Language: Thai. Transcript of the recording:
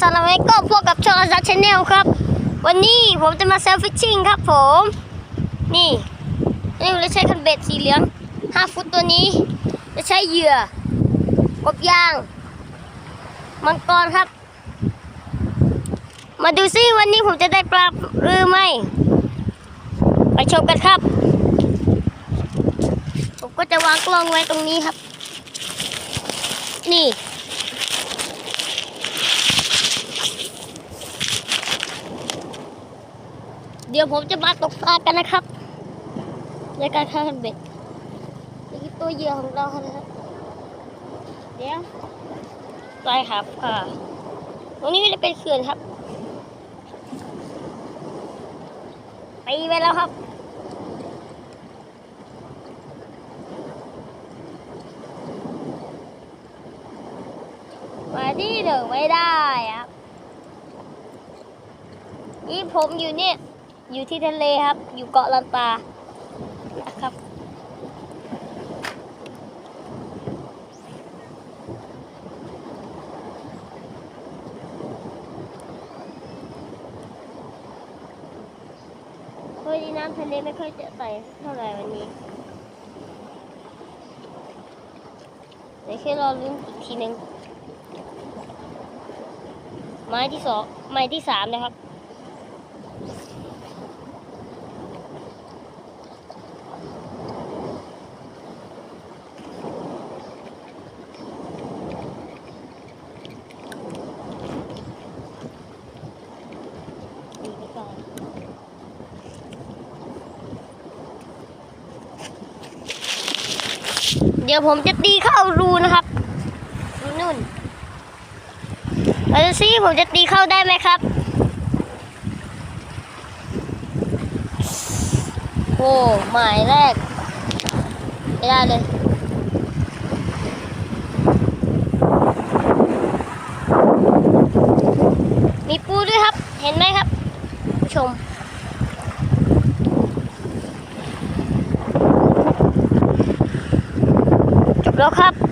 สลามอะลัยก็พวกกับช่องอาซาชาแนลครับ วันนี้ผมจะมาเซลฟิชชิ่งครับผม นี่นี่ผมจะใช้คันเบ็ดสีเหลือง5ฟุตตัวนี้ จะใช้เหยื่อกบยาง มังกรครับ มาดูซิวันนี้ผมจะได้ปลาหรือไม่ ไปชมกันครับ ผมก็จะวางกล้องไว้ตรงนี้ครับ นี่ เดี๋ยวผมจะมาตกปลากันนะครับในการฆ่าคันเบ็ดนี่ตัวเหยื่อของเราครับเดี๋ยวไปครับค่ะตรงนี้จะเป็นเขื่อนครับตีไปแล้วครับมาที่หนึ่งไม่ได้ครับนี่ผมอยู่เนี่ย อยู่ที่ทะเลครับ อยู่เกาะลันตานะครับเฮ้น้ำทะเลไม่ค่อยจะใสเท่าไหร่วันนี้เดี๋ยวแค่รอลุ้นอีกทีหนึ่งไม้ที่สองไม้ที่สามนะครับ เดี๋ยวผมจะตีเข้ารูนะครับรูนู่นเราจะซิผมจะตีเข้าได้ไหมครับโอ้หมายแรก ไม่ได้เลยมีปูด้วยครับ เห็นไหมครับ ผู้ชม จบ แล้วครับ